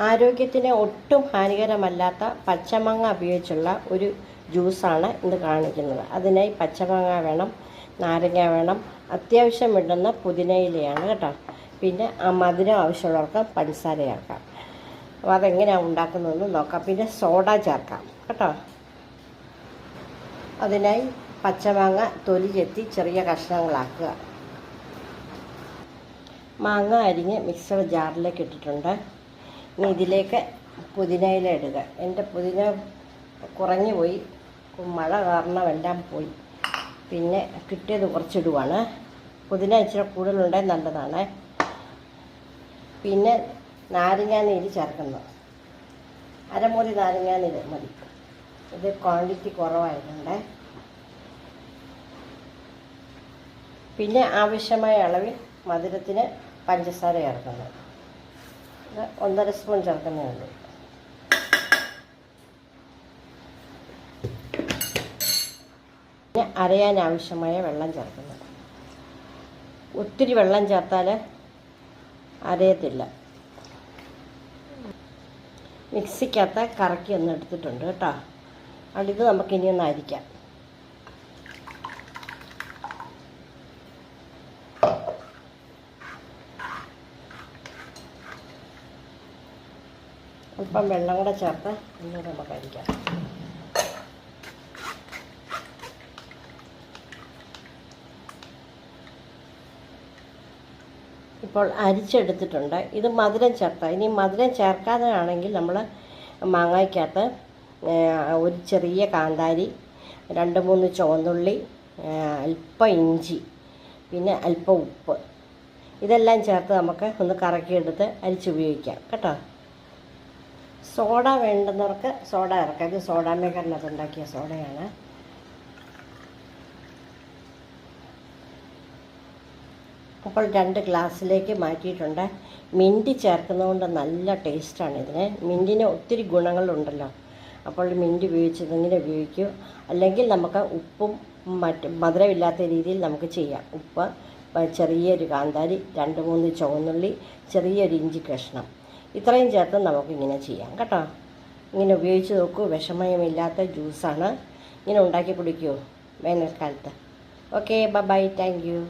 ആരോഗ്യത്തിന് ഒട്ടും ഹാനികരമല്ലാത്ത പച്ചമാങ്ങ ഉപയോഗിച്ചുള്ള ഒരു ജ്യൂസാണ് ഇന്ന് കാണിക്കുന്നത്. അതിനായി പച്ചമാങ്ങ വേണം നാരങ്ങ വേണം അത്യാവശ്യം വിടുന്ന പുതിനയിലയാണ് കേട്ടോ. പിന്നെ ആ മധുരം ആവശ്യമുള്ളവർക്ക് പഞ്ചസാരയാക്കാം അപ്പോൾ അതെങ്ങനെയാണ് ഉണ്ടാക്കുന്നതെന്ന് നോക്കാം. പിന്നെ സോഡ ചേർക്കാം കേട്ടോ. അതിനായി പച്ചമാങ്ങ തൊലി ചെത്തി ചെറിയ കഷ്ണങ്ങളാക്കുക. മാങ്ങ അരിഞ്ഞ് മിക്സർ ജാറിലേക്ക് ഇട്ടിട്ടുണ്ട്. ഇനി ഇതിലേക്ക് പുതിനയില ഇടുക. എന്റെ പുതിന കുറഞ്ഞു പോയി മഴ കാരണം എല്ലാം പോയി. പിന്നെ കിട്ടിയത് കുറച്ചിടുവാണ്. പുതിന ഇച്ചിരി കൂടുതലുണ്ടെങ്കിൽ നല്ലതാണ്. പിന്നെ നാരങ്ങാനീര് ചേർക്കുന്നു. അരമുറി നാരങ്ങാനീര് മതി. ഇത് ക്വാണ്ടിറ്റി കുറവായിട്ടുണ്ട് പിന്നെ ആവശ്യമായ അളവിൽ മധുരത്തിന് പഞ്ചസാര ചേർക്കുന്നു. ഒന്നര സ്പൂൺ ചേർക്കുന്നേ ഉള്ളൂ. പിന്നെ അരയാൻ ആവശ്യമായ വെള്ളം ചേർക്കുന്നു. ഒത്തിരി വെള്ളം ചേർത്താൽ അരയത്തില്ല. മിക്സിക്കകത്ത് കറക്കി ഒന്ന് എടുത്തിട്ടുണ്ട് കേട്ടോ. അതിത് നമുക്കിനി ഒന്ന് അരിക്കാം. അല്പം വെള്ളം കൂടെ ചേർത്ത് ഒന്നുകൂടെ നമുക്ക് അരിക്കാം. ഇപ്പോൾ അരിച്ചെടുത്തിട്ടുണ്ട്. ഇത് മധുരം ചേർത്ത. ഇനി മധുരം ചേർക്കാതെ ആണെങ്കിൽ നമ്മൾ മാങ്ങയ്ക്കകത്ത് ഒരു ചെറിയ കാന്താരി രണ്ട് മൂന്ന് ചുവന്നുള്ളി അല്പം ഇഞ്ചി പിന്നെ അല്പം ഉപ്പ്. ഇതെല്ലാം ചേർത്ത് നമുക്ക് ഒന്ന് കറക്കിയെടുത്ത് അരിച്ചുപയോഗിക്കാം. കേട്ടോ? സോഡ വേണ്ടുന്നവർക്ക് സോഡ ഇറക്കാം. ഇത് സോഡ മേക്കറിനകത്ത് ഉണ്ടാക്കിയ സോഡയാണ്. അപ്പോൾ രണ്ട് ഗ്ലാസ്സിലേക്ക് മാറ്റിയിട്ടുണ്ട്. മിന്റ് ചേർക്കുന്നതുകൊണ്ട് നല്ല ടേസ്റ്റാണ് ഇതിന്. മിന്റിന് ഒത്തിരി ഗുണങ്ങളുണ്ടല്ലോ. അപ്പോൾ മിന്റ് ഉപയോഗിച്ചത് ഇങ്ങനെ ഉപയോഗിക്കൂ? അല്ലെങ്കിൽ നമുക്ക് ഉപ്പും മറ്റ് മധുരമില്ലാത്ത രീതിയിൽ നമുക്ക് ചെയ്യാം. ഉപ്പ് ചെറിയൊരു കാന്താരി രണ്ട് മൂന്ന് ചുവന്നുള്ളി ചെറിയൊരു ഇഞ്ചി കഷ്ണം. ഇത്രയും ചേർത്ത് നമുക്കിങ്ങനെ ചെയ്യാം കേട്ടോ. ഇങ്ങനെ ഉപയോഗിച്ച് നോക്കൂ വിഷമയമില്ലാത്ത ജ്യൂസാണ്. ഇങ്ങനെ ഉണ്ടാക്കി കുടിക്കുമോ വേനൽക്കാലത്ത്. Okay bye thank you